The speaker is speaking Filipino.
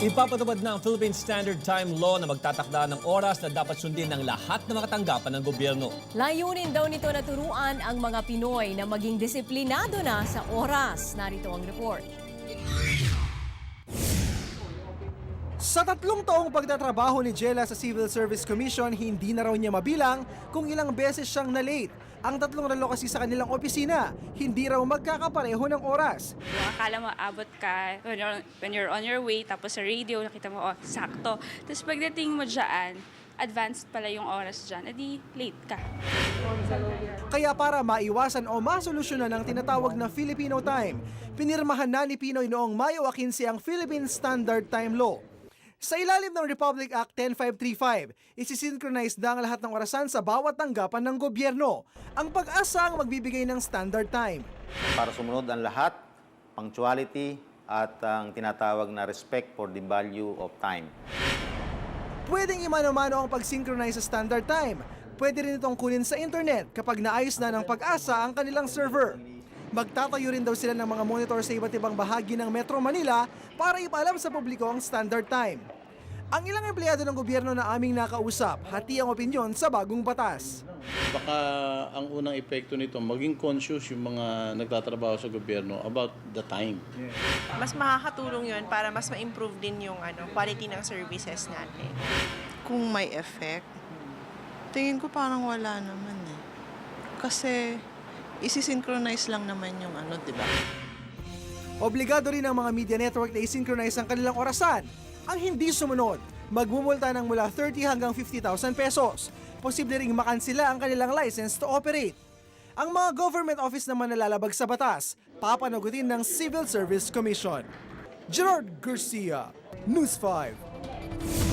Ipapatupad na ang Philippine Standard Time Law na magtatakda ng oras na dapat sundin ng lahat ng mga ng gobyerno. Layunin daw nito na turuan ang mga Pinoy na maging disiplinado na sa oras. Narito ang report. Sa tatlong taong pagtatrabaho ni Jella sa Civil Service Commission, hindi na raw niya mabilang kung ilang beses siyang na-late. Ang tatlong relo kasi sa kanilang opisina, hindi raw magkakapareho ng oras. Yung akala mo abot ka when you're, when you're on your way, tapos sa radio, nakita mo, oh, sakto. Tapos pagdating mo dyan, advanced pala yung oras dyan, edi late ka. Kaya para maiwasan o masolusyonan ang tinatawag na Filipino Time, pinirmahan na ni Pinoy noong Mayo 15 ang Philippine Standard Time Law. Sa ilalim ng Republic Act 10535, isisynchronize na ang lahat ng orasan sa bawat tanggapan ng gobyerno. Ang pag-asa ang magbibigay ng standard time. para sumunod ang lahat, punctuality, at ang tinatawag na respect for the value of time. Pwedeng imano-mano ang pag-synchronize sa standard time. Pwede rin itong kunin sa internet kapag naayos na ng pag-asa ang kanilang server. Magtatayo rin daw sila ng mga monitor sa iba't ibang bahagi ng Metro Manila para ipaalam sa publiko ang standard time. Ang ilang empleyado ng gobyerno na aming nakausap, hati ang opinyon sa bagong batas. Baka ang unang epekto nito, maging conscious yung mga nagtatrabaho sa gobyerno about the time. mas makakatulong yun para mas ma-improve din yung ano, quality ng services natin. kung may effect, tingin ko parang wala naman eh. Kasi isi-synchronize lang naman yung ano, di ba? Obligado rin ang mga media network na i-synchronize ang kanilang orasan. Ang hindi sumunod, magmumulta ng mula 30 hanggang 50,000 pesos. Posible ring makansila ang kanilang license to operate. Ang mga government office naman na lalabag sa batas, papanagutin ng Civil Service Commission. Gerard Garcia, News 5.